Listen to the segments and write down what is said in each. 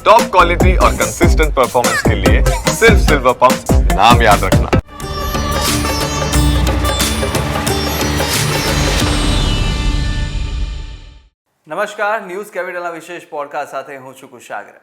Top quality और consistent performance के लिए सिर्फ सिल्वर पंप नाम याद रखना નમસ્કાર ન્યૂઝ કેપિટલના વિશેષ પોડકાસ્ટ સાથે હું છું કુશાગ્ર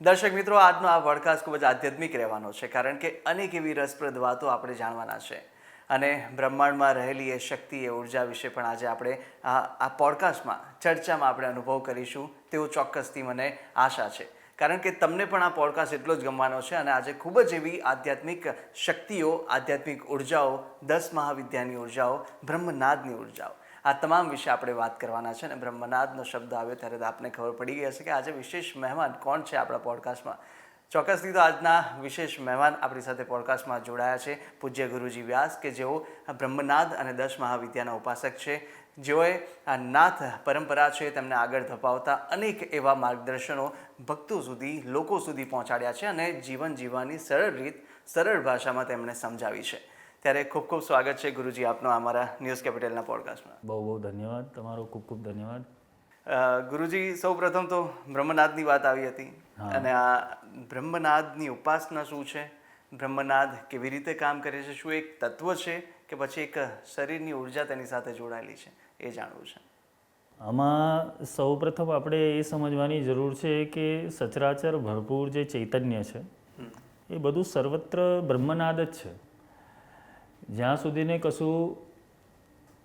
દર્શક મિત્રો આજનો આ પોડકાસ્ટ ખૂબ જ આધ્યાત્મિક રહેવાનો છે કારણ કે અનેક એવી રસપ્રદ વાતો આપણે જાણવાના છે અને બ્રહ્માંડમાં રહેલી એ શક્તિ એ ઉર્જા વિશે પણ આજે આપણે આ આ પોડકાસ્ટમાં ચર્ચામાં આપણે અનુભવ કરીશું તેવો ચોક્કસથી મને આશા છે કારણ કે તમને પણ આ પોડકાસ્ટ એટલો જ ગમવાનો છે અને આજે ખૂબ જ એવી આધ્યાત્મિક શક્તિઓ, આધ્યાત્મિક ઉર્જાઓ, દસ મહાવિદ્યાની ઉર્જાઓ, બ્રહ્મનાદની ઉર્જાઓ. આ તમામ વિશે આપણે વાત કરવાના છે અને બ્રહ્મનાદનો શબ્દ આવ્યો ત્યારે આપને ખબર પડી ગઈ હશે કે આજે વિશેષ મહેમાન કોણ છે આપણા પોડકાસ્ટમાં ચોક્કસથી તો આજના વિશેષ મહેમાન આપણી સાથે પોડકાસ્ટમાં જોડાયા છે. પૂજ્ય ગુરુજી વ્યાસ કે જેઓ બ્રહ્મનાદ અને દસ મહાવિદ્યાના ઉપાસક છે. જેઓએ આ નાથ પરંપરા છે તેમને આગળ ધપાવતા અનેક એવા માર્ગદર્શનો ભક્તો સુધી, લોકો સુધી પહોંચાડ્યા છે અને જીવન જીવવાની સરળ રીત, સરળ ભાષામાં તેમણે સમજાવી છે. ત્યારે ખૂબ ખૂબ સ્વાગત છે ગુરુજી આપનો અમારા ન્યૂઝ કેપિટલના પોડકાસ્ટમાં બહુ બહુ ધન્યવાદ. તમારો ખૂબ ખૂબ ધન્યવાદ. ગુરુજી સૌ પ્રથમ તો બ્રહ્મનાદની વાત આવી હતી. અને આ બ્રહ્મનાદની ઉપાસના શું છે? બ્રહ્મનાદ કેવી રીતે કામ કરે છે? શું એક તત્વ છે કે પછી એક શરીરની ઊર્જા તેની સાથે જોડાયેલી છે? એ જાણવું છે. આમાં સૌપ્રથમ આપણે એ સમજવાની જરૂર છે કે સચરાચર ભરપૂર જે ચૈતન્ય છે એ બધું સર્વત્ર બ્રહ્મનાદ જ છે. જ્યાં સુધીને કશું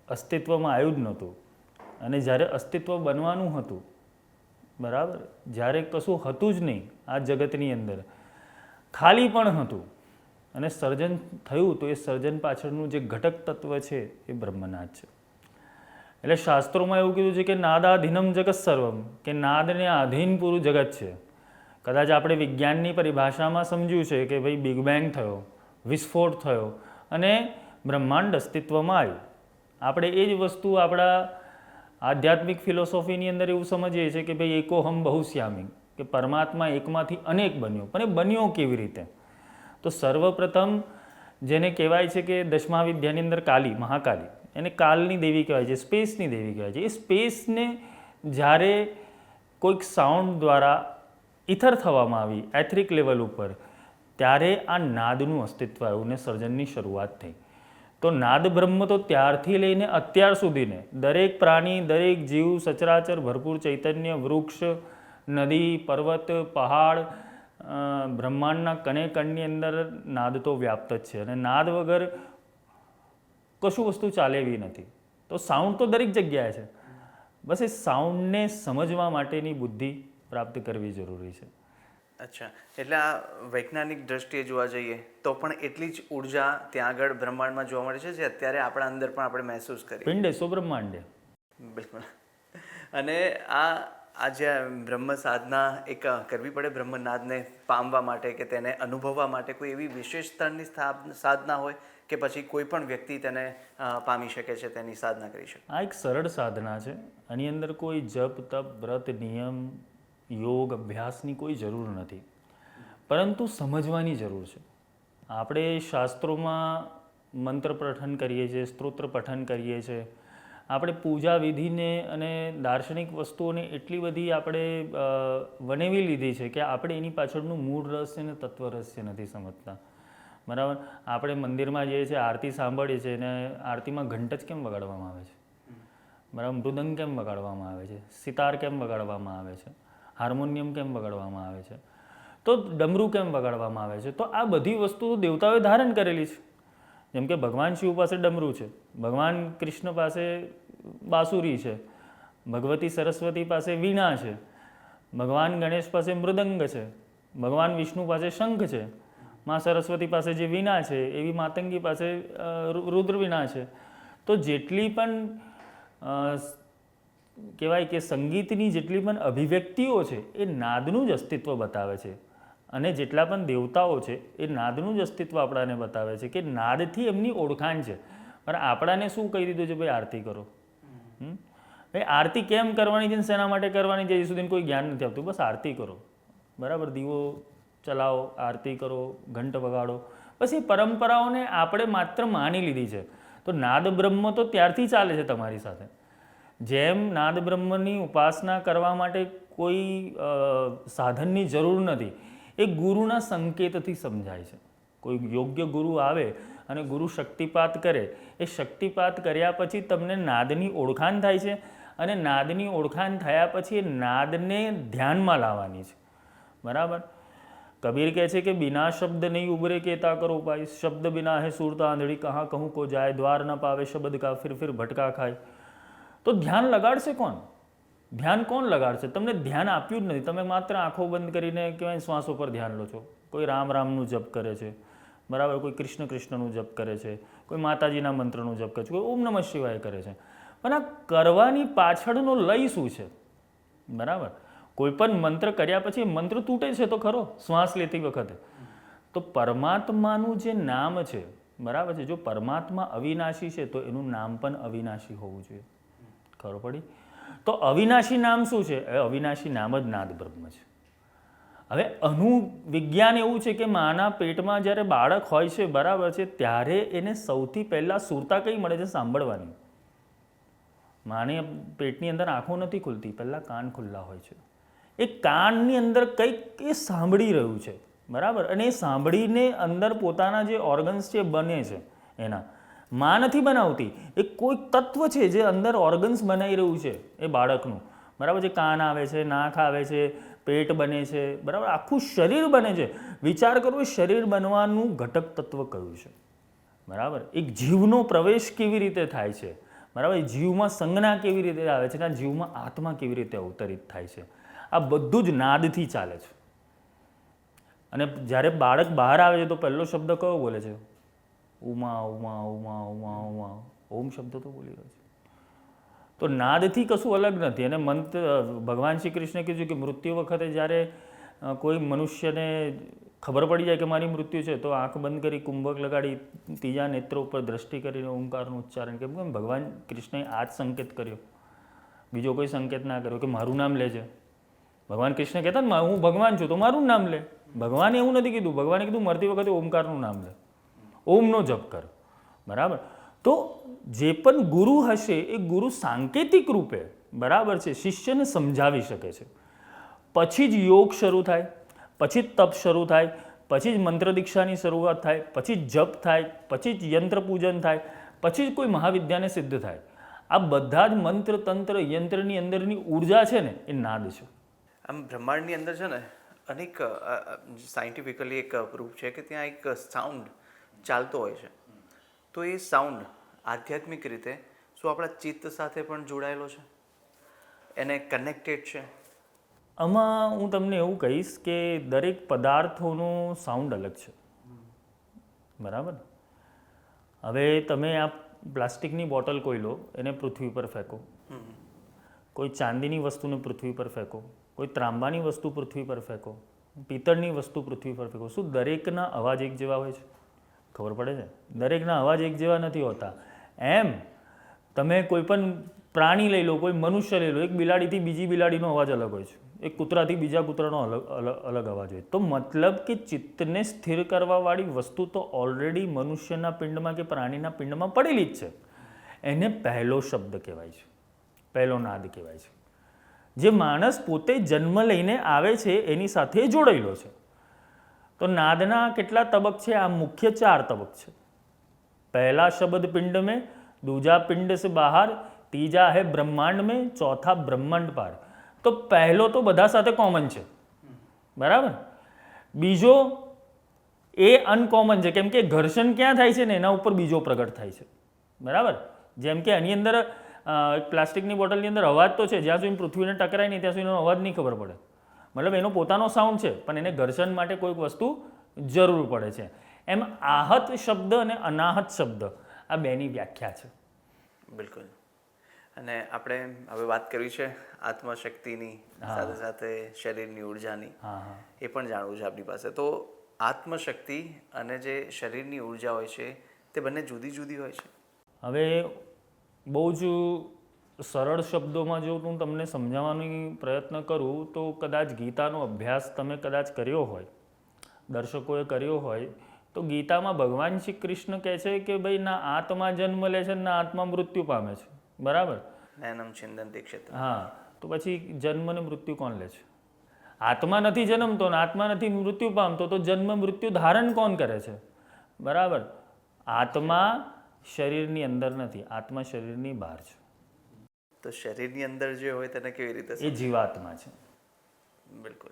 અસ્તિત્વમાં આવ્યું જ નહોતું. અને જ્યારે અસ્તિત્વ બનવાનું હતું, બરાબર? જ્યારે કશું હતું જ નહીં આ જગતની અંદર. ખાલી પણ હતું. અને સર્જન થયું તો એ સર્જન પાછળનું જે ઘટક તત્વ છે એ બ્રહ્મનાથ છે. એટલે શાસ્ત્રોમાં એવું કીધું છે કે નાદાધીનમ જગત સર્વમ, કે નાદને આધીન પૂરું જગત છે. કદાચ આપણે વિજ્ઞાનની પરિભાષામાં સમજ્યું છે કે ભાઈ બિગ બેંગ થયો, વિસ્ફોટ થયો અને બ્રહ્માંડ અસ્તિત્વમાં આવ્યું. આપણે એ જ વસ્તુ આપણા આધ્યાત્મિક ફિલોસોફીની અંદર એવું સમજીએ છીએ કે ભાઈ એકોહમ બહુશ્યામી કે પરમાત્મા એકમાંથી અનેક બન્યો. પણ એ બન્યો કેવી રીતે? તો સર્વપ્રથમ જેને કહેવાય છે કે દશમા વિદ્યાની અંદર કાલી, મહાકાલી. એને કાલની દેવી કહેવાય છે, સ્પેસની દેવી કહેવાય છે. એ સ્પેસને જ્યારે કોઈક સાઉન્ડ દ્વારા ઇથર થવામાં આવી એથરિક લેવલ ઉપર, ત્યારે આ નાદનું અસ્તિત્વ આવ્યું ને સર્જનની શરૂઆત થઈ. તો નાદ બ્રહ્મ તો ત્યારથી લઈને અત્યાર સુધીને દરેક પ્રાણી, દરેક જીવ, સચરાચર, ભરપૂર ચૈતન્ય, વૃક્ષ, નદી, પર્વત, પહાડ બ્રહ્માંડના કણે કણની અંદર નાદ તો વ્યાપ્ત જ છે અને નાદ વગર કશું વસ્તુ ચાલે એવી નથી. તો સાઉન્ડ તો દરેક જગ્યાએ છે. બસ એ સાઉન્ડને સમજવા માટેની બુદ્ધિ પ્રાપ્ત કરવી જરૂરી છે. અચ્છા. એટલે આ વૈજ્ઞાનિક દ્રષ્ટિએ જોવા જઈએ તો પણ એટલી જ ઊર્જા ત્યાં આગળ બ્રહ્માંડમાં જોવા મળે છે જે અત્યારે આપણા અંદર પણ આપણે મહેસૂસ કરીએ. પિંડે સો બ્રહ્માંડે બિલકુલ. અને આ આ જે બ્રહ્મ સાધના એક કરવી પડે બ્રહ્મનાદને પામવા માટે કે તેને અનુભવવા માટે કોઈ એવી વિશેષ સ્તરની સાધના હોય કે પછી કોઈ પણ વ્યક્તિ તેને પામી શકે છે તેની સાધના કરી શકે. આ એક સરળ સાધના છે. આની અંદર કોઈ જપ તપ વ્રત નિયમ યોગ અભ્યાસની કોઈ જરૂર નથી. પરંતુ સમજવાની જરૂર છે. આપણે શાસ્ત્રોમાં મંત્ર પઠન કરીએ છીએ, સ્ત્રોત્ર પઠન કરીએ છીએ. આપણે પૂજા વિધિને અને દાર્શનિક વસ્તુઓને એટલી બધી આપણે વનેવી લીધી છે કે આપણે એની પાછળનું મૂળ રહસ્ય અને તત્વ રહસ્ય નથી સમજતા. બરાબર? આપણે મંદિરમાં જઈએ છીએ, આરતી સાંભળીએ છીએ અને આરતીમાં ઘંટ જ કેમ વગાડવામાં આવે છે? બરાબર? મૃદંગ કેમ વગાડવામાં આવે છે? સિતાર કેમ વગાડવામાં આવે છે? હાર્મોનિયમ કેમ વગાડવામાં આવે છે? તો ડમરું કેમ વગાડવામાં આવે છે? તો આ બધી વસ્તુઓ દેવતાઓએ ધારણ કરેલી છે. જેમ કે ભગવાન શિવ પાસે ડમરું છે, ભગવાન કૃષ્ણ પાસે બાંસુરી છે, ભગવતી સરસ્વતી પાસે વીણા છે, ભગવાન ગણેશ પાસે મૃદંગ છે, ભગવાન વિષ્ણુ પાસે શંખ છે, મા સરસ્વતી પાસે જે વીણા છે, એવી માતંગી પાસે રુદ્રવીણા રુદ્ર વીણા છે. તો જેટલી પણ કહેવાય કે સંગીતની જેટલી પણ અભિવ્યક્તિઓ છે, એ નાદનું જ અસ્તિત્વ બતાવે છે. અને જેટલા પણ દેવતાઓ છે, એ નાદનું જ અસ્તિત્વ આપણાને બતાવે છે કે નાદથી એમની ઓળખાણ છે. પણ આપણાને શું કહી દીધું છે, ભાઈ, આરતી કરો? ભાઈ, આરતી કેમ કરવાની છે શેના માટે કરવાની છે? સુધી કોઈ જ્ઞાન નથી આવતું. બસ, આરતી કરો. બરાબર, દીવો ચલાવો, આરતી કરો, ઘંટ વગાડો. બસ, એ પરંપરાઓને આપણે માત્ર માની લીધી છે. તો નાદ બ્રહ્મ તો ત્યારથી ચાલે છે તમારી સાથે. જેમ નાદ બ્રહ્મની ઉપાસના કરવા માટે કોઈ સાધનની જરૂર નથી, એ ગુરુના સંકેતથી સમજાય છે. કોઈ યોગ્ય ગુરુ આવે અને ગુરુ શક્તિપાત કરે, એ શક્તિપાત કર્યા પછી તમને નાદની ઓળખાણ થાય છે અને નાદની ઓળખાણ થયા પછી નાદને ધ્યાનમાં લાવવાની છે. બરાબર? કબીર કહે છે કે, બિના શબ્દ નહીં ઉભરે કેતા કરો ઉપાય. શબ્દ બિના હે સુરતા આંધળી, કહા કહું કો જાય, દ્વાર ન પાવે, શબ્દ કા ફિર ફિર ભટકા ખાય. તો ધ્યાન લગાડશે કોણ? ધ્યાન કોણ લગાડશે? તમને ધ્યાન આપ્યું જ નથી. તમે માત્ર આંખો બંધ કરીને કહેવાય શ્વાસો પર ધ્યાન લો છો. કોઈ રામ રામનું જપ કરે છે. બરાબર? કોઈ કૃષ્ણ કૃષ્ણનું જપ કરે છે. કોઈ માતાજીના મંત્રનું જપ કરે છે. કોઈ ઓમ નમઃ શિવાય કરે છે. પણ આ કરવાની પાછળનો લય શું છે? બરાબર? કોઈ પણ મંત્ર કર્યા પછી મંત્ર તૂટે છે તો ખરો? શ્વાસ લેતી વખતે. તો પરમાત્માનું જે નામ છે, બરાબર છે? જો પરમાત્મા અવિનાશી છે તો એનું નામ પણ અવિનાશી હોવું જોઈએ. ખબર પડી? તો અવિનાશી નામ શું છે? એ અવિનાશી નામ જ નાદ બ્રહ્મ છે. હવે અનુ વિજ્ઞાન એવું છે કે માના પેટમાં જ્યારે બાળક હોય છે, બરાબર છે, ત્યારે એને સૌથી પહેલાં સુરતા કઈ મળે છે સાંભળવાની? માને પેટની અંદર આંખો નથી ખુલતી, પહેલાં કાન ખુલ્લા હોય છે. એ કાનની અંદર કંઈક એ સાંભળી રહ્યું છે, બરાબર? અને એ સાંભળીને અંદર પોતાના જે ઓર્ગન્સ છે બને છે, એના. માં નથી બનાવતી. એ કોઈક તત્વ છે જે અંદર ઓર્ગન્સ બનાવી રહ્યું છે એ બાળકનું. બરાબર છે? કાન આવે છે, નાક આવે છે, પેટ બને છે. બરાબર? આખું શરીર બને છે. વિચાર કરવો શરીર બનવાનું ઘટક તત્વ કયું છે? બરાબર? એક જીવનો પ્રવેશ કેવી રીતે થાય છે? બરાબર? જીવમાં સંજ્ઞા કેવી રીતે આવે છે? અને જીવમાં આત્મા કેવી રીતે અવતરિત થાય છે? આ બધું જ નાદથી ચાલે છે. અને જ્યારે બાળક બહાર આવે છે, તો પહેલો શબ્દ કયો બોલે છે? ઉમા ઉમા ઉમા ઉમા ઉમા ઓમ શબ્દ તો બોલી રહ્યો છે. તો નાદથી કશું અલગ નથી. અને મંત્ર ભગવાન શ્રી કૃષ્ણે કીધું કે મૃત્યુ વખતે જ્યારે કોઈ મનુષ્યને ખબર પડી જાય કે મારી મૃત્યુ છે, તો આંખ બંધ કરી કુંભક લગાડી ત્રીજા નેત્ર ઉપર દ્રષ્ટિ કરીને ઓમકારનું ઉચ્ચારણ કેમ કે ભગવાન કૃષ્ણએ આ જ સંકેત કર્યો. બીજો કોઈ સંકેત ના કર્યો કે મારું નામ લેજે ભગવાન કૃષ્ણ કહેતા ને હું ભગવાન છું, તો મારું નામ લે. ભગવાને એવું નથી કીધું. ભગવાને કીધું, મરતી વખતે ઓમકારનું નામ લે. ઓમનો જપ કર. બરાબર? તો જે પણ ગુરુ હશે, એ ગુરુ સાંકેતિક રૂપે, બરાબર છે, શિષ્યને સમજાવી શકે છે. પછી જ યોગ શરૂ થાય, પછી જ તપ શરૂ થાય, પછી જ મંત્ર દીક્ષાની શરૂઆત થાય, પછી જ જપ થાય, પછી જ યંત્ર પૂજન થાય, પછી જ કોઈ મહાવિદ્યાને સિદ્ધ થાય. આ બધા જ મંત્ર, તંત્ર, યંત્રની અંદરની ઊર્જા છે ને, એ નાદ છે. આમ બ્રહ્માંડની અંદર છે ને, અનેક સાયન્ટિફિકલી એક પ્રૂફ છે કે ત્યાં એક સાઉન્ડ ચાલતો હોય છે. તો એ સાઉન્ડ આધ્યાત્મિક રીતે શું આપણા ચિત્ત સાથે પણ જોડાયેલો છે? એને કનેક્ટેડ છે? આમાં હું તમને એવું કહીશ કે દરેક પદાર્થોનો સાઉન્ડ અલગ છે. બરાબર? હવે તમે આ પ્લાસ્ટિકની બોટલ કોઈ લો એને પૃથ્વી પર ફેંકો. કોઈ ચાંદીની વસ્તુને પૃથ્વી પર ફેંકો. કોઈ ત્રાંબાની વસ્તુ પૃથ્વી પર ફેંકો. પિત્તળની વસ્તુ પૃથ્વી પર ફેંકો. શું દરેકના અવાજ એક જેવા હોય છે? ખબર પડે છે દરેકના અવાજ એક જેવા નથી હોતા. એમ તમે કોઈ પણ પ્રાણી લઈ લો, કોઈ મનુષ્ય લઈ લો, એક બિલાડીથી બીજી બિલાડીનો અવાજ અલગ હોય છે. એક કૂતરાથી બીજા કૂતરાનો અલગ અલગ અવાજ હોય તો મતલબ કે ચિત્તને સ્થિર કરવાવાળી વસ્તુ તો ઓલરેડી મનુષ્યના પિંડમાં કે પ્રાણીના પિંડમાં પડેલી જ છે. એને પહેલો શબ્દ કહેવાય છે. પહેલો નાદ કહેવાય છે. જે માણસ પોતે જન્મ લઈને આવે છે, એની સાથે જોડાયેલો છે. તો નાદના કેટલા તબક છે આ મુખ્ય ચાર તબક છે पहला शब्द पिंड में दूजा पिंड से बाहर तीजा है બ્રહ્માંડ में ચોથા બ્રહ્માંડ પાર તો પહેલો તો બધા સાથે કોમન છે બરાબર બીજો એ અનકોમન છે કેમ કે ઘર્ષણ ક્યાં થાય છે ને એના ઉપર બીજો પ્રગટ થાય છે બરાબર જેમ કે એની અંદર અ, એક પ્લાસ્ટિકની બોટલની અંદર અવાજ તો છે જ્યાં સુધી પૃથ્વીને ટકરાય નહીં ત્યાં સુધી એનો અવાજ નહીં ખબર પડે મતલબ એનો પોતાનો સાઉન્ડ છે પણ એને ઘર્ષણ માટે કોઈક વસ્તુ જરૂર પડે છે. એમ આહત શબ્દ અને અનાહત શબ્દ આ બેની વ્યાખ્યા છે. બિલકુલ. અને આપણે હવે વાત કરવી છે આત્મશક્તિની સાથે સાથે શરીરની ઉર્જાની. એ પણ જાણવું છે આપણી પાસે. તો આત્મશક્તિ અને જે શરીરની ઊર્જા હોય છે તે બંને જુદી જુદી હોય છે? હવે બહુ જ સરળ શબ્દોમાં જો હું તમને સમજાવવાની પ્રયત્ન કરું તો કદાચ ગીતાનો અભ્યાસ તમે કદાચ કર્યો હોય દર્શકોએ કર્યો હોય તો ગીતામાં ભગવાન શ્રી કૃષ્ણ કહે છે કે ભાઈ ના આત્મા જન્મ લે છે ના આત્મા મૃત્યુ પામે છે. બરાબર? હા તો પછી જન્મ ને મૃત્યુ કોણ લે છે? આત્મા નથી જન્મતો ને આત્મા નથી મૃત્યુ પામતો તો જન્મ મૃત્યુ ધારણ કોણ કરે છે? બરાબર? આત્મા શરીરની અંદર નથી આત્મા શરીરની બહાર છે. તો શરીરની અંદર જે હોય તેને કેવી રીતે એ જીવાત્મા છે. બિલકુલ.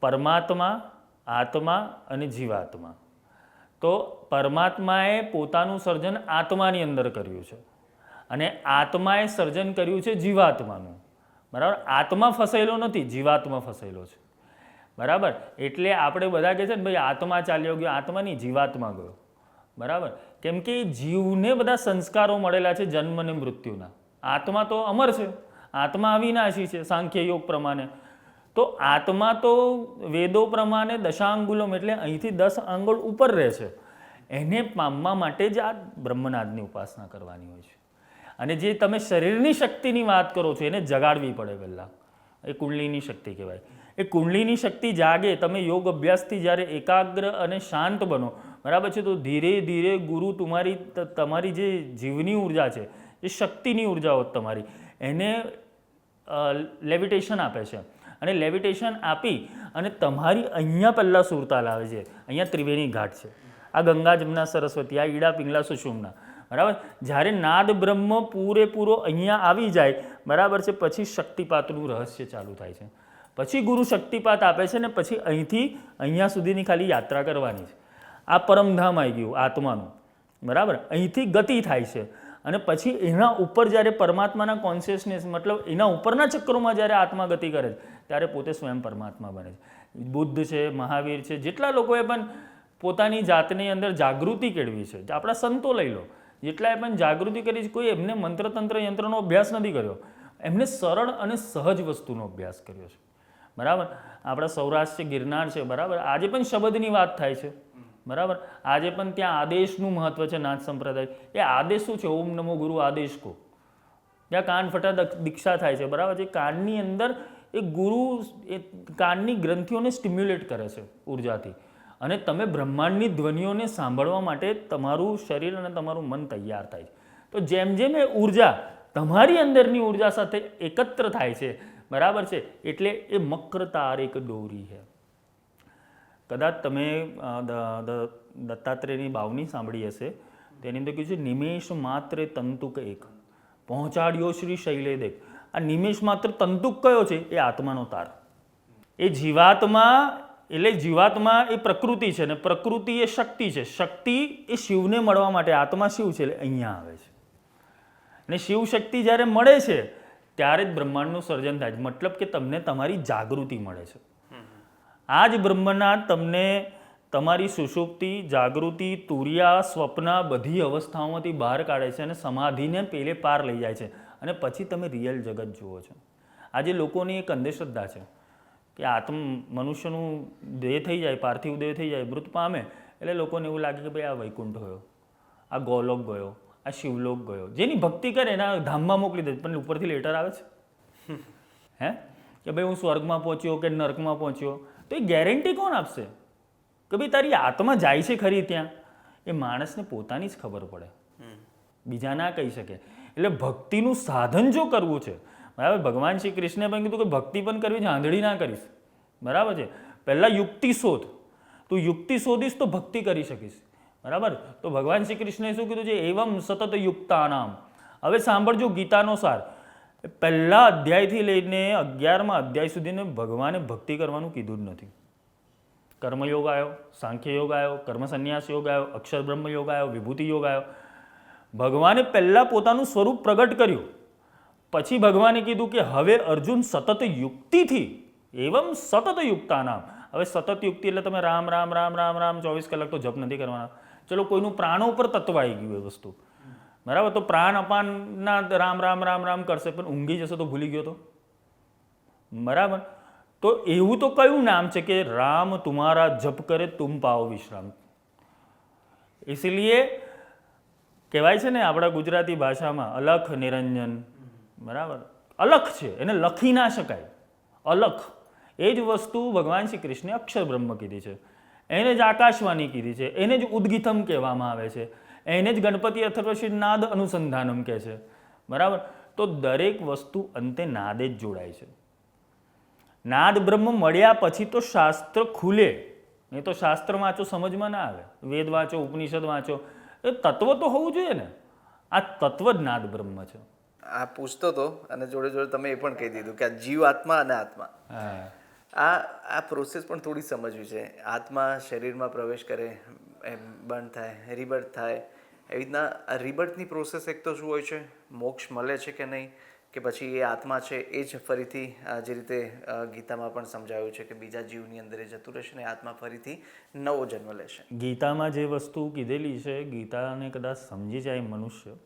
પરમાત્મા આત્મા અને જીવાત્મા. તો પરમાત્માએ પોતાનું સર્જન આત્માની અંદર કર્યું છે. અને આત્માએ સર્જન કર્યું છે જીવાત્માનું. બરાબર? આત્મા ફસાયેલો નથી જીવાત્મા ફસાયેલો છે. બરાબર? એટલે આપણે બધા કહે છે ને ભાઈ આત્મા ચાલ્યો ગયો આત્મા નહીં જીવાત્મા ગયો. બરાબર? કેમ કે જીવને બધા સંસ્કારો મળેલા છે જન્મ અને મૃત્યુના. આત્મા તો અમર છે. આત્મા અવિનાશી છે સાંખ્ય યોગ પ્રમાણે. તો આત્મા તો વેદો પ્રમાણે દશાંગુલમ એટલે અહીંથી દસ આંગુલ ઉપર રહે છે. એને પામવા માટે જ આ બ્રહ્મનાદની ઉપાસના કરવાની હોય છે. અને જે તમે શરીરની શક્તિની વાત કરો છો એને જગાડવી પડે પહેલાં. એ કુંડલીની શક્તિ કહેવાય. એ કુંડલીની શક્તિ જાગે, તમે યોગ અભ્યાસથી જ્યારે એકાગ્ર અને શાંત બનો, બરાબર છે, તો ધીરે ધીરે ગુરુ તમારી તમારી જે જીવની ઊર્જા છે એ શક્તિની ઉર્જાઓ તમારી. એને લેવિટેશન આપે છે. અને લેવિટેશન આપી અને તમારી અહીંયા પહેલાં સુરતા લાવે છે. અહીંયા ત્રિવેણી ઘાટ છે. આ ગંગા જમના સરસ્વતી, આ ઈડા પિંગલા સુષુમના. બરાબર? જ્યારે નાદ બ્રહ્મ પૂરેપૂરો અહીંયા આવી જાય, બરાબર છે, પછી શક્તિપાતનું રહસ્ય ચાલુ થાય છે. પછી ગુરુ શક્તિપાત આપે છે ને પછી અહીંથી, અહીંયા સુધીની ખાલી યાત્રા કરવાની છે. આ પરમધામ આવી ગયું, આત્માનું. બરાબર? અહીંથી ગતિ થાય છે. અને પછી એના ઉપર જ્યારે પરમાત્માના કોન્શિયસનેસ મતલબ એના ઉપરના ચક્રોમાં જ્યારે આત્મા ગતિ કરે ત્યારે પોતે સ્વયં પરમાત્મા બને છે. બુદ્ધ છે, મહાવીર છે, જેટલા લોકોએ પણ પોતાની જાતની અંદર જાગૃતિ કેળવી છે. આપણા સંતો લઈ લો, જેટલાએ પણ જાગૃતિ કરી છે, કોઈ એમને મંત્રતંત્ર યંત્રનો અભ્યાસ નથી કર્યો. એમને સરળ અને સહજ વસ્તુનો અભ્યાસ કર્યો છે. બરાબર? આપણા સૌરાષ્ટ્ર છે, ગિરનાર છે, બરાબર? આજે પણ શબ્દની વાત થાય છે. બરાબર? આજે પણ ત્યાં આદેશનું મહત્વ છે નાથ સંપ્રદાય. એ આદેશ શું છે? ઓમ નમો ગુરુ આદેશ કો. ત્યાં કાન ફટા દીક્ષા થાય છે, બરાબર? છે કાનની અંદર એ ગુરુ એ કાનની ગ્રંથિઓને સ્ટિમ્યુલેટ કરે છે ઉર્જાથી. અને તમે બ્રહ્માંડની ધ્વનિઓને સાંભળવા માટે તમારું શરીર અને તમારું મન તૈયાર થાય છે. તો જેમ જેમ એ ઊર્જા તમારી અંદરની ઊર્જા સાથે એકત્ર થાય છે, બરાબર છે? એટલે એ મક્ર એક દોરી છે કદાચ તમે દત્તાત્રેયની બાવની સાંભળી હશે. તેની અંદર કહ્યું છે, નિમેષ માત્ર તંતુક એક. પહોંચાડ્યો શ્રી શૈલે દેખ આ નિમેષ માત્ર તંતુક કયો છે? એ આત્માનો તાર. એ જીવાત્મા, એટલે જીવાત્મા એ પ્રકૃતિ છે ને પ્રકૃતિ એ શક્તિ છે. શક્તિ એ શિવને મળવા માટે આત્મા શિવ છે, એટલે અહીંયા આવે છે. અને શિવ શક્તિ જ્યારે મળે છે, ત્યારે જ બ્રહ્માંડનું સર્જન થાય છે. મતલબ કે તમને તમારી જાગૃતિ મળે છે. આ જ બ્રહ્મના તમને તમારી સુષુપ્તિ, જાગૃતિ, તુરિયા, સ્વપ્ન બધી અવસ્થાઓમાંથી બહાર કાઢે છે અને સમાધિને પેલે પાર લઈ જાય છે. અને પછી તમે રિયલ જગત જુઓ છો. આજે લોકોની એક અંધશ્રદ્ધા છે કે આત્મ મનુષ્યનું દેહ થઈ જાય, પાર્થિવ દેહ થઈ જાય, મૃત પામે એટલે લોકોને એવું લાગે કે ભાઈ આ વૈકુંઠ ગયો, આ ગોલોક ગયો, આ શિવલોક ગયો. જેની ભક્તિ કરે એના ધામમાં મોકલી દે, પણ ઉપરથી લેટર આવે છે. હે? કે ભાઈ હું સ્વર્ગમાં પહોંચ્યો કે નર્કમાં પહોંચ્યો? તો એ ગેરંટી કોણ આપશે? કે ભાઈ તારી આત્મા જાય છે ખરી ત્યાં? એ માણસને પોતાની જ ખબર પડે. બીજા ના કહી શકે. એટલે ભક્તિનું સાધન જો કરવું છે બરાબર? ભગવાન શ્રી કૃષ્ણે પણ કીધું કે ભક્તિ પણ કરવી છે આંધળી ના કરીશ. બરાબર છે? પહેલાં યુક્તિ શોધ. તું યુક્તિ શોધીશ તો ભક્તિ કરી શકીશ. બરાબર? તો ભગવાન શ્રી કૃષ્ણએ શું કીધું છે? એવમ સતત યુક્તાનામ. હવે સાંભળજો ગીતાનો સાર. પહેલા અધ્યાયથી લઈને અગિયારમાં અધ્યાય સુધીને ભગવાને ભક્તિ કરવાનું કીધું જ નથી. કર્મયોગ આવ્યો, સાંખ્ય યોગ આવ્યો કર્મ સંન્યાસ યોગ આવ્યો, અક્ષર બ્રહ્મ યોગ આવ્યો, વિભૂતિ યોગ આવ્યો. ભગવાને પહેલાં પોતાનું સ્વરૂપ પ્રગટ કર્યું. પછી ભગવાને કીધું કે હવે અર્જુન સતત યુક્તિથી, એવમ સતત યુક્તાનામ. હવે સતત યુક્તિ એટલે તમે રામ રામ રામ રામ રામ ચોવીસ કલાક તો જપ નથી કરવાના. ચલો કોઈનું પ્રાણો ઉપર તત્વ આવી ગયું એ વસ્તુ. બરાબર? તો પ્રાણ અપાનના રામ રામ રામ રામ કરશે, પણ ઊંઘી જશે તો ભૂલી ગયો તો? બરાબર? તો એવું તો કયું નામ છે કે રામ તુમારા જપ કરે, તુમ પાઓ વિશ્રામ? ઇસીલિए કહેવાય છે ને આપણા ગુજરાતી ભાષામાં, અલખ નિરંજન. બરાબર? અલખ છે, એને લખી ના શકાય. અલખ. એ જ વસ્તુ ભગવાન શ્રી કૃષ્ણે અક્ષર બ્રહ્મ કીધી છે. એને જ આકાશવાણી કીધી છે. એને જ ઉદ્ગીતમ કહેવામાં આવે છે. એને જ ગણપતિ અથર્વશીલ નાદ અનુસંધાનમ કહે છે. બરાબર? તો દરેક વસ્તુ અંતે નાદે જ જોડાય છે. નાદ બ્રહ્મ મળ્યા પછી તો શાસ્ત્ર ખુલે. નહીં તો શાસ્ત્ર વાંચો સમજમાં ના આવે. વેદ વાંચો ઉપનિષદ વાંચો. એ તત્વ તો હોવું જોઈએ ને. આ તત્વ જ નાદ બ્રહ્મ છે. આ પૂછતો હતો અને જોડે જોડે તમે એ પણ કહી દીધું કે આ જીવ આત્મા અને આત્મા. હા. આ આ પ્રોસેસ પણ થોડી સમજવી છે. આત્મા શરીરમાં પ્રવેશ કરે એમ બંધ થાય રિબર્થ થાય એવી રીતના આ રિબર્થની પ્રોસેસ એક તો શું હોય છે? મોક્ષ મળે છે કે નહીં? કે પછી એ આત્મા છે એ જ ફરીથી જે રીતે ગીતામાં પણ સમજાવ્યું છે કે બીજા જીવની અંદર એ જતું રહેશે ને આત્મા ફરીથી નવો જન્મ લેશે. ગીતામાં જે વસ્તુ કીધેલી છે, ગીતાને કદાચ સમજી જાય મનુષ્ય,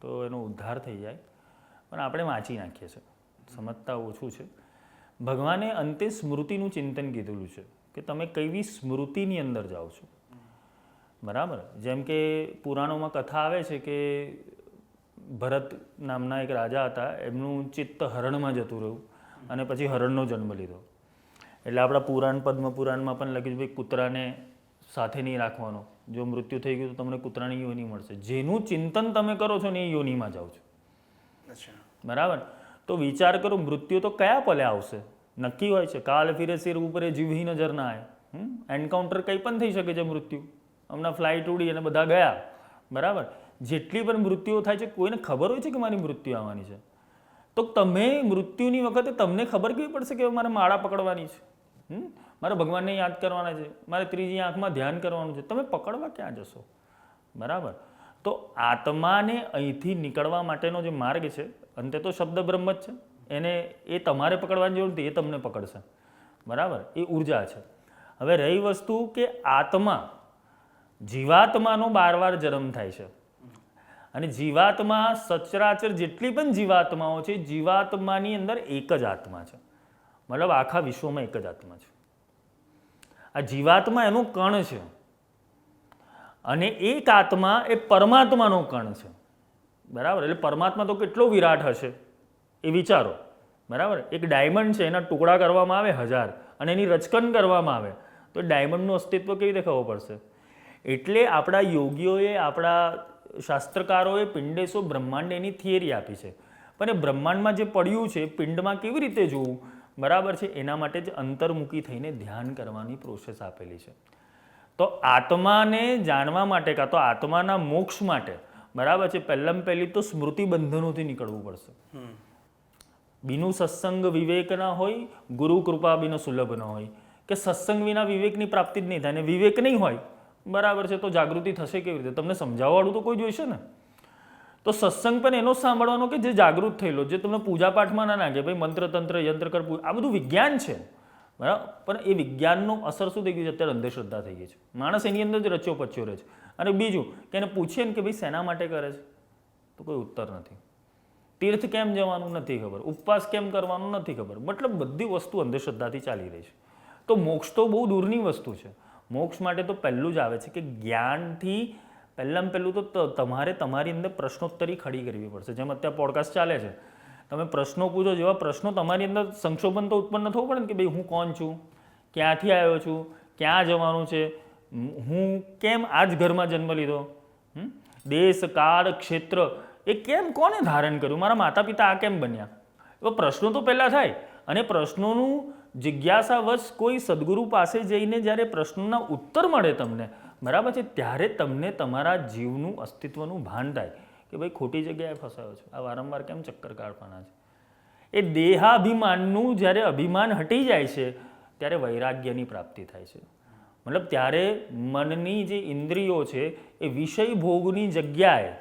તો એનો ઉદ્ધાર થઈ જાય. પણ આપણે વાંચી નાખીએ છીએ. સમજતા ઓછું છે. ભગવાને અંતે સ્મૃતિનું ચિંતન કીધેલું છે કે તમે કેવી સ્મૃતિની અંદર જાઓ છો. બરાબર. જેમ કે પુરાણોમાં કથા આવે છે કે ભરત નામના એક રાજા હતા એમનું ચિત્ત હરણમાં જતું રહ્યું અને પછી હરણનો જન્મ લીધો. એટલે આપણા પુરાણ પદ્મ પુરાણમાં પણ લખ્યું છે ભાઈ કૂતરાને સાથે નહીં રાખવાનો. જો મૃત્યુ થઈ ગયું તો તમને કૂતરાની યોની મળશે. જેનું ચિંતન તમે કરો છો ને એ યોનીમાં જાઓ છો. અચ્છા. બરાબર? તો વિચાર કરો મૃત્યુ તો કયા પલે આવશે? નક્કી હોય છે. કાલ ફિરે સિર ઉપર જીવહી નજર ના આવે એન્કાઉન્ટર કંઈ પણ થઈ શકે છે મૃત્યુ. હમણાં ફ્લાઇટ ઉડી અને બધા ગયા. બરાબર? જેટલી પણ મૃત્યુઓ થાય છે, કોઈને ખબર હોય છે કે મારી મૃત્યુ આવવાની છે? તો તમે મૃત્યુની વખતે તમને ખબર કેવી પડશે કે મારે માળા પકડવાની છે? મારે ભગવાનને યાદ કરવાના છે? મારે ત્રીજી આંખમાં ધ્યાન કરવાનું છે? તમે પકડવા ક્યાં જશો? બરાબર? તો આત્માને અહીંથી નીકળવા માટેનો જે માર્ગ છે, અંતે તો શબ્દ બ્રહ્મ જ છે. એને એ તમારે પકડવાની જરૂર નથી, એ તમને પકડશે. બરાબર? એ ઊર્જા છે. હવે રહી વસ્તુ કે આત્મા જીવાત્માનો બાર વાર જન્મ થાય છે. અને જીવાત્મા સચરાચર જેટલી પણ જીવાત્માઓ છે, જીવાત્માની અંદર એક જ આત્મા છે. મતલબ આખા વિશ્વમાં એક જ આત્મા છે. આ જીવાત્મા એનું કણ છે. અને એક આત્મા એ પરમાત્માનો કણ છે. બરાબર? એટલે પરમાત્મા તો કેટલો વિરાટ હશે એ વિચારો. બરાબર? એક ડાયમંડ છે, એના ટુકડા કરવામાં આવે હજાર અને એની રચકન કરવામાં આવે. તો ડાયમંડનું અસ્તિત્વ કેવી રીતે ખબર પડશે? એટલે આપણા યોગીઓએ આપણા શાસ્ત્રકારોએ પિંડેશો બ્રહ્માંડ એની થિયરી આપી છે. પણ એ બ્રહ્માંડમાં જે પડ્યું છે પિંડમાં કેવી રીતે જોવું? બરાબર છે એના માટે જ અંતર્મુખી થઈને ધ્યાન કરવાની પ્રોસેસ આપેલી છે. તો આત્માને જાણવા માટે કાં તો આત્માના મોક્ષ માટે બરાબર છે પહેલાં પહેલી તો સ્મૃતિ બંધનોથી નીકળવું પડશે. બીનું સત્સંગ વિવેક ના હોય ગુરુ કૃપા બીનો સુલભ ન હોય. કે સત્સંગ વિના વિવેકની પ્રાપ્તિ જ નહીં થાય અને વિવેક નહીં હોય બરાબર છે, તો જાગૃતિ થશે કેવી રીતે? તમને સમજાવવાળું તો કોઈ જોઈશે ને? તો સત્સંગ પણ એનો સાંભળવાનો કે જે જાગૃત થયેલો, જે તમને પૂજા પાઠમાં ના નાખે, ભાઈ મંત્ર તંત્ર યંત્ર કર આ બધું વિજ્ઞાન છે. બરાબર? પણ એ વિજ્ઞાનનો અસર શું થઈ ગયું છે? અત્યારે અંધશ્રદ્ધા થઈ ગઈ છે. માણસ એની અંદર જ રચ્યો પચ્યો રહે છે. અને બીજું, કે એને પૂછીએ ને કે ભાઈ શેના માટે કરે છે? તો કોઈ ઉત્તર નથી. તીર્થ કેમ જવાનું નથી ખબર? ઉપવાસ કેમ કરવાનું નથી ખબર? મતલબ બધી વસ્તુ અંધશ્રદ્ધાથી ચાલી રહી છે. તો મોક્ષ તો બહુ દૂરની વસ્તુ છે. મોક્ષ માટે તો પહેલું જ આવે છે કે જ્ઞાનથી પહેલાં પહેલું તો તમારે તમારી અંદર પ્રશ્નોત્તરી ખડી કરવી પડશે. જેમ અત્યારે પોડકાસ્ટ ચાલે છે. તમે પ્રશ્નો પૂછો, જેવા પ્રશ્નો તમારી અંદર સંશોધન તો ઉત્પન્ન થવું પડે ને કે ભાઈ હું કોણ છું? ક્યાંથી આવ્યો છું? ક્યાં જવાનું છે? હું કેમ આ જ ઘરમાં જન્મ લીધો? દેશ, કાળ, ક્ષેત્ર, એ કેમ કોને ધારણ કર્યું? મારા માતા પિતા આ કેમ બન્યા? એવા પ્રશ્નો તો પહેલાં થાય. અને પ્રશ્નોનું જિજ્ઞાસાવશ કોઈ સદગુરુ પાસે જઈને જ્યારે પ્રશ્નોના ઉત્તર મળે તમને, બરાબર છે, ત્યારે તમને તમારા જીવનું અસ્તિત્વનું ભાન થાય કે ભાઈ ખોટી જગ્યાએ ફસાયો છે. આ વારંવાર કેમ ચક્કર કાઢવાના છે? એ દેહાભિમાનનું જ્યારે અભિમાન હટી જાય છે, ત્યારે વૈરાગ્યની પ્રાપ્તિ થાય છે. મતલબ ત્યારે મનની જે ઇન્દ્રિયો છે, એ વિષય ભોગની જગ્યાએ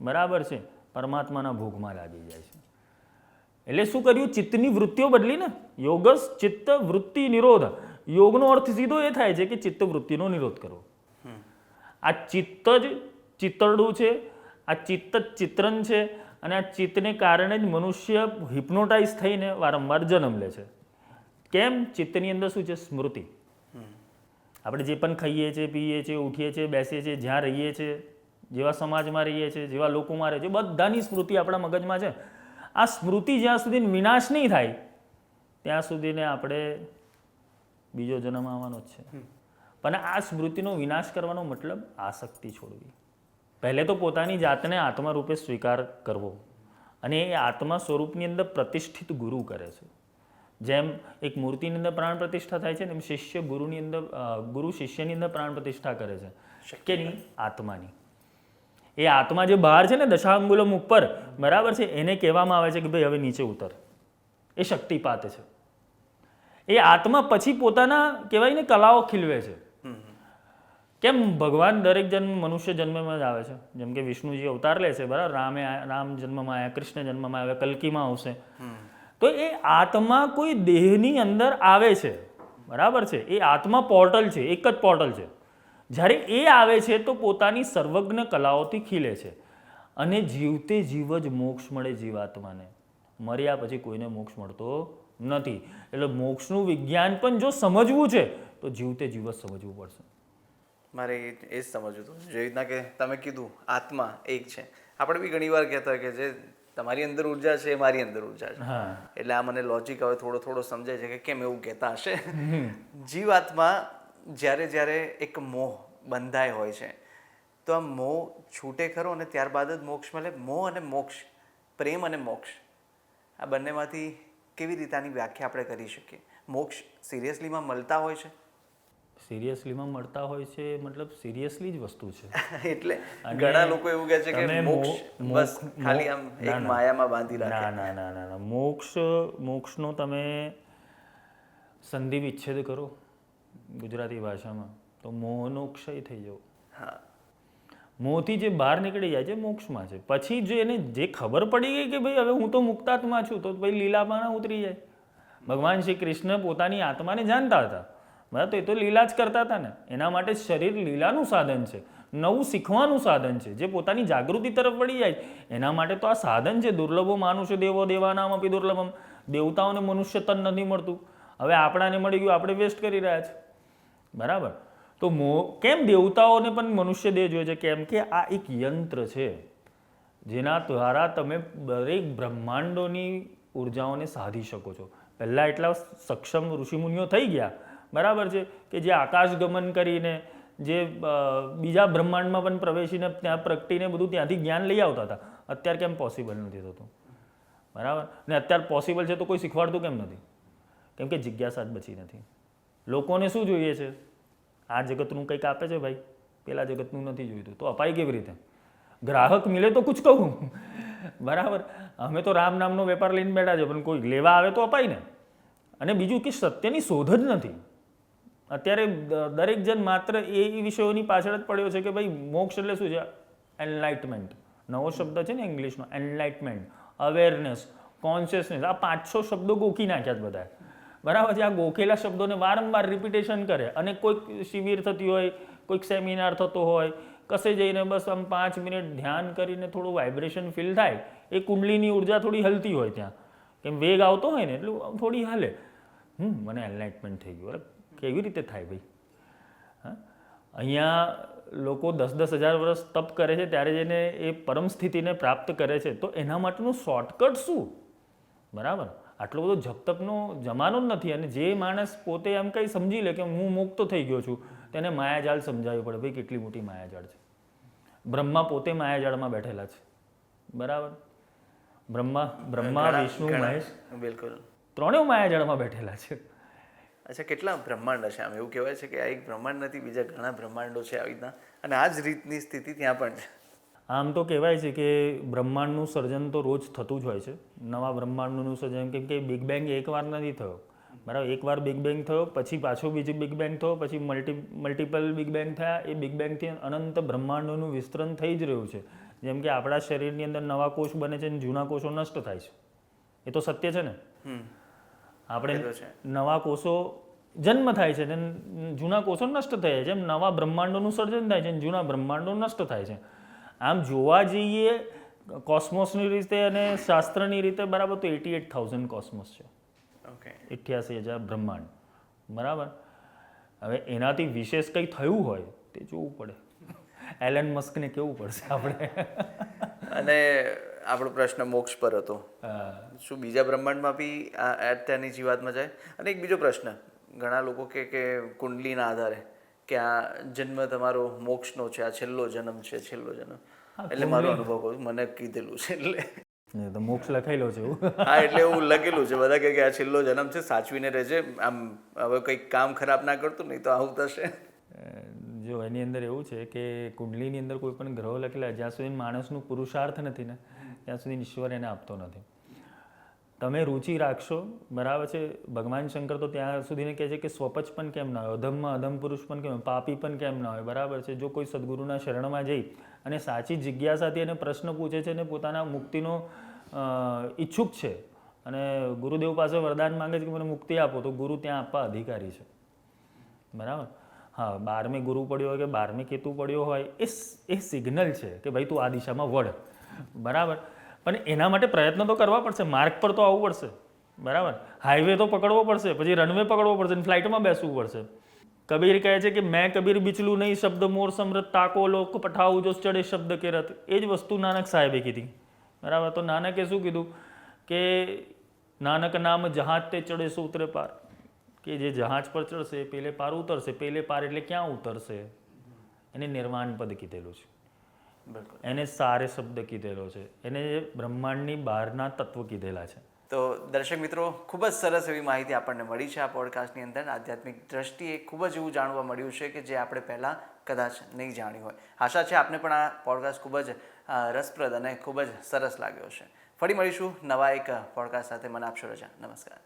બરાબર છે, પરમાત્માના ભોગમાં લાગી જાય છે. એટલે શું કર્યું? ચિત્તની વૃત્તિઓ બદલી ને? યોગસ, ચિત્ત, વૃત્તિ, નિરોધ. યોગનો અર્થ સીધો એ થાય છે કે ચિત્ત વૃત્તિનો નિરોધ કરવો. આ ચિત્ત જ ચિતરડું છે, આ ચિત્ત જ ચિત્રન છે, અને આ ચિત્તને કારણે જ મનુષ્ય હિપ્નોટાઇઝ થઈને વારંવાર જન્મ લે છે. કેમ? ચિત્તની અંદર શું છે? સ્મૃતિ. આપણે જે પણ ખાઈએ છીએ પીએ છીએ ઉઠીએ છીએ બેસીએ છીએ જ્યાં રહીએ છીએ જેવા સમાજમાં રહીએ છીએ જેવા લોકોમાં રહીએ છીએ બધાની સ્મૃતિ આપણા મગજમાં છે. આ સ્મૃતિ જ્યાં સુધી વિનાશ નહીં થાય ત્યાં સુધીને આપણે બીજો જન્મ આવવાનો જ છે. પણ આ સ્મૃતિનો વિનાશ કરવાનો મતલબ આસક્તિ છોડવી. પહેલે તો પોતાની જાતને આત્મા રૂપે સ્વીકાર કરવો અને એ આત્મા સ્વરૂપની અંદર પ્રતિષ્ઠિત ગુરુ કરે છે. જેમ એક મૂર્તિની અંદર પ્રાણ પ્રતિષ્ઠા થાય છે ને એમ શિષ્ય ગુરુની અંદર ગુરુ શિષ્યની અંદર પ્રાણ પ્રતિષ્ઠા કરે છે. કેની આત્માની. એ આત્મા જે બહાર છે ને દશાંગુલમ ઉપર બરાબર છે એને કહેવામાં આવે છે કે ભાઈ હવે નીચે ઉતર. એ શક્તિપાત છે. એ આત્મા પછી પોતાના કહેવાય ને કલાઓ ખીલવે છે. કેમ ભગવાન દરેક જન્મ મનુષ્ય જન્મમાં જ આવે છે? જેમ કે વિષ્ણુજી અવતાર લે છે બરાબર? રામે રામ જન્મમાં આવ્યા કૃષ્ણ જન્મમાં આવ્યા કલકીમાં આવશે. તો એ આત્મા કોઈ દેહની અંદર આવે છે બરાબર છે? એ આત્મા પોર્ટલ છે એક જ પોર્ટલ છે. જ્યારે એ આવે છે તો પોતાની સર્વજ્ઞ કલાઓથી ખીલે છે. અને જીવતે જીવ જ મોક્ષ મળે જીવાત્માને. મર્યા પછી કોઈને મોક્ષ મળતો નથી. એટલે મોક્ષનું વિજ્ઞાન પણ જો સમજવું છે તો જીવતે જીવ જ સમજવું પડશે. મારે એ જ સમજવું હતું. જેવી રીતના કે તમે કીધું આત્મા એક છે. આપણે બી ઘણીવાર કહેતા હોય કે જે તમારી અંદર ઊર્જા છે એ મારી અંદર ઊર્જા છે. હા. એટલે આ મને લોજિક હવે થોડો થોડો સમજાય છે કે કેમ એવું કહેતા હશે? જીવાત્મા જ્યારે જ્યારે એક મોહ બંધાય હોય છે તો આ મોહ છૂટે ખરો અને ત્યારબાદ જ મોક્ષ મળે. મોહ અને મોક્ષ પ્રેમ અને મોક્ષ આ બંનેમાંથી કેવી રીતે આની વ્યાખ્યા આપણે કરી શકીએ? મોક્ષ સિરિયસલીમાં મળતા હોય છે? સિરિયસલીમાં મળતા હોય છે મતલબ સિરિયસલી જ વસ્તુ છે. એટલે ઘણા લોકો એવું કહે છે કે મોક્ષ બસ ખાલી આમ એક માયામાં બાંધી રાખે. ના ના ના ના. મોક્ષ મોક્ષનો તમે સંધિ વિચ્છેદ કરો. ગુજરાતી ભાષામાં તો મોહનો ક્ષય થઈ જવો. હા. મોહથી જે બહાર નીકળી જાય છે મોક્ષમાં છે. પછી જો એને જે ખબર પડી ગઈ કે ભાઈ હવે હું તો મુક્તાત્મા છું તો ભાઈ લીલામાં ઉતરી જાય. ભગવાન શ્રી કૃષ્ણ પોતાની આત્માને જાણતા હતા. બરાબર તો એ તો લીલા જ કરતા હતા ને. એના માટે શરીર લીલાનું સાધન છે નવું શીખવાનું સાધન છે જે પોતાની જાગૃતિ તરફ વળી જાય. એના માટે તો આ સાધન છે દુર્લભો માનુષ્ય દેવો દેવાનામ અપી દુર્લભમ દેવતાઓને મનુષ્ય તન નથી મળતું. હવે આપણાને મળી ગયું આપણે વેસ્ટ કરી રહ્યા છે. બરાબર? તો મો, કેમ દેવતાઓને પણ મનુષ્ય દેહ જોઈએ છે? કેમ કે આ એક યંત્ર છે, જેના દ્વારા તમે દરેક બ્રહ્માંડોની ઉર્જાઓને સાધી શકો છો. પહેલાં એટલા સક્ષમ ઋષિમુનિઓ થઈ ગયા, બરાબર છે? કે જે આકાશ ગમન કરીને, જે બીજા બ્રહ્માંડમાં પણ પ્રવેશીને ત્યાં પ્રગટીને બધું ત્યાંથી જ્ઞાન લઈ આવતા હતા. અત્યારે કેમ પોસિબલ નથી થતું? બરાબર? ને અત્યારે પોસિબલ છે તો કોઈ શીખવાડતું કેમ નથી? કેમ કે જિજ્ઞાસા જ બચી નથી. લોકોને શું જોઈએ છે? આ જગતનું કંઈક આપે છે ભાઈ? પેલા જગતનું નથી જોઈતું તો. અપાય કેવી રીતે? ગ્રાહક મિલે તો કુછ કહું. બરાબર? અમે તો રામ નામનો વેપાર લઈને બેઠા છે, પણ કોઈ લેવા આવે તો અપાય ને. અને બીજું કે સત્યની શોધ જ નથી. અત્યારે દરેક જણ માત્ર એ વિષયોની પાછળ જ પડ્યો છે કે ભાઈ મોક્ષ એટલે શું છે? એનલાઇટમેન્ટ નવો શબ્દ છે ને ઇંગ્લિશનો એનલાઇટમેન્ટ અવેરનેસ કોન્શિયસનેસ આ પાંચસો શબ્દો ગોકી નાખ્યા જ બધા બરાબર છે? આ ગોખેલા શબ્દોને વારંવાર રિપીટેશન કરે. અને કોઈક શિબિર થતી હોય, કોઈક સેમિનાર થતો હોય, કશે જઈને બસ આમ પાંચ મિનિટ ધ્યાન કરીને થોડું વાઇબ્રેશન ફીલ થાય, એ કુંડલીની ઊર્જા થોડી હલતી હોય ત્યાં. કેમ વેગ આવતો હોય ને, એટલું થોડી હાલે. હમ, મને એનલાઇટમેન્ટ થઈ ગયું. અરે, કેવી રીતે થાય ભાઈ? હા? અહીંયા લોકો દસ દસ હજાર વર્ષ તપ કરે છે, ત્યારે જઈને એ પરમ સ્થિતિને પ્રાપ્ત કરે છે. તો એના માટેનું શોર્ટકટ શું? બરાબર. આટલો બધો જપ તપનો જમાનો જ નથી અને જે માણસ પોતે એમ કંઈ સમજી લે કે હું મુક્ત થઈ ગયો છું તેને માયાજાળ સમજાવવી પડે ભાઈ કેટલી મોટી માયાજાળ છે. બ્રહ્મા પોતે માયાજાળમાં બેઠેલા છે. બરાબર? બ્રહ્મા બ્રહ્મા વિષ્ણુ મહેશ બિલકુલ. ત્રણેય માયાજાળમાં બેઠેલા છે. અચ્છા કેટલા બ્રહ્માંડ છે આમ? એવું કહેવાય છે કે આ એક બ્રહ્માંડ નથી બીજા ઘણા બ્રહ્માંડો છે આવી રીતના. અને આ જ રીતની સ્થિતિ ત્યાં પણ છે. આમ તો કહેવાય છે કે બ્રહ્માંડનું સર્જન તો રોજ થતું જ હોય છે. નવા બ્રહ્માંડનું સર્જન કેમ કે બિગ બેંગ એકવાર નથી થયો. બરાબર? એકવાર બિગ બેંગ થયો પછી પાછો બીજો બિગ બેંગ થયો પછી મલ્ટી મલ્ટિપલ બિગ બેંગ થયા એ બિગ બેંગથી અનંત બ્રહ્માંડોનું વિસ્તરણ થઈ જ રહ્યું છે. જેમ કે આપણા શરીરની અંદર નવા કોષ બને છે અને જૂના કોષો નષ્ટ થાય છે. એ તો સત્ય છે ને? આપણે. નવા કોષો જન્મ થાય છે જૂના કોષો નષ્ટ થાય છે. એમ નવા બ્રહ્માંડોનું સર્જન થાય છે અને જૂના બ્રહ્માંડો નષ્ટ થાય છે. આમ જોવા જઈએ કોસ્મોસની રીતે અને શાસ્ત્રની રીતે બરાબર તો એટી એટ થાઉઝન્ડ કોસ્મોસ છે. ઓકે અઠ્યાસી હજાર બ્રહ્માંડ. બરાબર? હવે એનાથી વિશેષ કંઈ થયું હોય તે જોવું પડે. એલન મસ્કને કેવું પડશે આપણે? અને આપણો પ્રશ્ન મોક્ષ પર હતો. હા. શું બીજા બ્રહ્માંડમાં બી આ અત્યારની જીવાતમાં જાય? અને એક બીજો પ્રશ્ન. ઘણા લોકો કે કે કુંડલીના આધારે. કે આ જન્મ તમારો મોક્ષનો છે આ છેલ્લો જન્મ છે છેલ્લો જન્મ. એટલે મારો અનુભવ મને કીધેલું છે એટલે. તો મોક્ષ લખાયેલો છે હા એટલે એવું લખેલું છે બધા કે આ છેલ્લો જન્મ છે સાચવીને રહેજે આમ હવે કંઈક કામ ખરાબ ના કરતું નહીં તો આવું થશે. જો એની અંદર એવું છે કે કુંડલીની અંદર કોઈ પણ ગ્રહો લખેલા જ્યાં સુધી માણસનું પુરુષાર્થ નથી ને ત્યાં સુધી ઈશ્વર એને આપતો નથી. તમે રુચિ રાખશો, બરાબર છે? ભગવાન શંકર તો ત્યાં સુધીને કહે છે કે સ્વપચ પણ કેમ ના હોય? અધમમાં અધમ પુરુષ પણ કેમ પાપી પણ કેમ ના હોય? બરાબર છે? જો કોઈ સદગુરુના શરણમાં જઈ અને સાચી જિજ્ઞાસાથી એને પ્રશ્ન પૂછે છે અને પોતાના મુક્તિનો ઈચ્છુક છે અને ગુરુદેવ પાસે વરદાન માંગે છે કે મને મુક્તિ આપો, તો ગુરુ ત્યાં આપવા અધિકારી છે. બરાબર? હા, બારમે ગુરુ પડ્યો હોય કે બારમે કેતુ પડ્યો હોય, એ એ સિગ્નલ છે કે ભાઈ તું આ દિશામાં વળ. બરાબર? પણ એના માટે પ્રયત્ન તો કરવા પડશે. માર્ગ પર તો આવવું પડશે. બરાબર? હાઈવે તો પકડવો પડશે, પછી રનવે પકડવો પડશે અને ફ્લાઇટમાં બેસવું પડશે. કબીર કહે છે કે મેં કબીર બિચલું નહીં, શબ્દ મોર સમૃત તાકો લોક પઠાવું જો ચડે શબ્દ કે રથ એ જ વસ્તુ નાનક સાહેબે કીધી. બરાબર? તો નાનકે શું કીધું? કે નાનક નામ જહાજ તે ચડે સૂત્રે પાર. કે જે જહાજ પર ચડશે, પેલે પાર ઉતરશે. પેલે પાર એટલે ક્યાં ઉતરશે? એને નિર્વાણ પદ કીધેલું છે. એને સારે શબ્દ કીધેલો છે. એને બ્રહ્માંડની બહારના તત્વ કીધેલા છે. તો દર્શક મિત્રો ખૂબ જ સરસ એવી માહિતી આપણને મળી છે આ પોડકાસ્ટની અંદર. આધ્યાત્મિક દ્રષ્ટિએ ખૂબ જ એવું જાણવા મળ્યું છે કે જે આપણે પહેલાં કદાચ નહીં જાણ્યું હોય. આશા છે આપને પણ આ પોડકાસ્ટ ખૂબ જ રસપ્રદ અને ખૂબ જ સરસ લાગ્યો છે ફરી મળીશું નવા એક પોડકાસ્ટ સાથે. મને આપશો રજા. નમસ્કાર.